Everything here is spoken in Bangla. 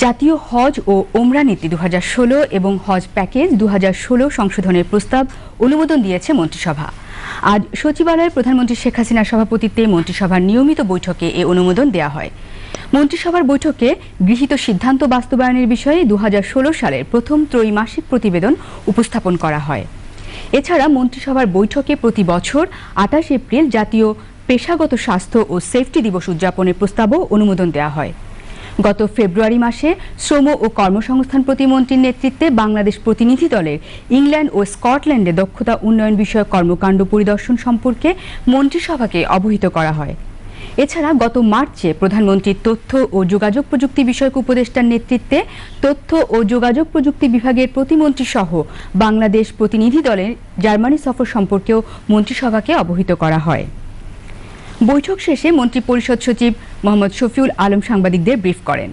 জাতীয় হজ ও ওমরা নীতি দু হাজার ষোলো এবং হজ প্যাকেজ দু হাজার ষোলো সংশোধনের প্রস্তাব অনুমোদন দিয়েছে মন্ত্রিসভা। আজ সচিবালয়ে প্রধানমন্ত্রী শেখ হাসিনার সভাপতিত্বে মন্ত্রিসভার নিয়মিত বৈঠকে এ অনুমোদন দেওয়া হয়। মন্ত্রিসভার বৈঠকে গৃহীত সিদ্ধান্ত বাস্তবায়নের বিষয়ে দু হাজার ষোলো সালের প্রথম ত্রৈমাসিক প্রতিবেদন উপস্থাপন করা হয়। এছাড়া মন্ত্রিসভার বৈঠকে প্রতি বছর আঠাশ এপ্রিল জাতীয় পেশাগত স্বাস্থ্য ও সেফটি দিবস উদযাপনের প্রস্তাবও অনুমোদন দেওয়া হয়। গত ফেব্রুয়ারি মাসে শ্রম ও কর্মসংস্থান প্রতিমন্ত্রীর নেতৃত্বে বাংলাদেশ প্রতিনিধি দলের ইংল্যান্ড ও স্কটল্যান্ডে দক্ষতা উন্নয়ন বিষয়ক কর্মকাণ্ড পরিদর্শন সম্পর্কে মন্ত্রিসভাকে অবহিত করা হয়। এছাড়া গত মার্চে প্রধানমন্ত্রীর তথ্য ও যোগাযোগ প্রযুক্তি বিষয়ক উপদেষ্টার নেতৃত্বে তথ্য ও যোগাযোগ প্রযুক্তি বিভাগের প্রতিমন্ত্রী সহ বাংলাদেশ প্রতিনিধি দলের জার্মানি সফর সম্পর্কেও মন্ত্রিসভাকে অবহিত করা হয়। বৈঠক শেষে মন্ত্রী পরিষদ সচিব মোহাম্মদ শফিউল আলম সাংবাদিকদের ব্রিফ করেন।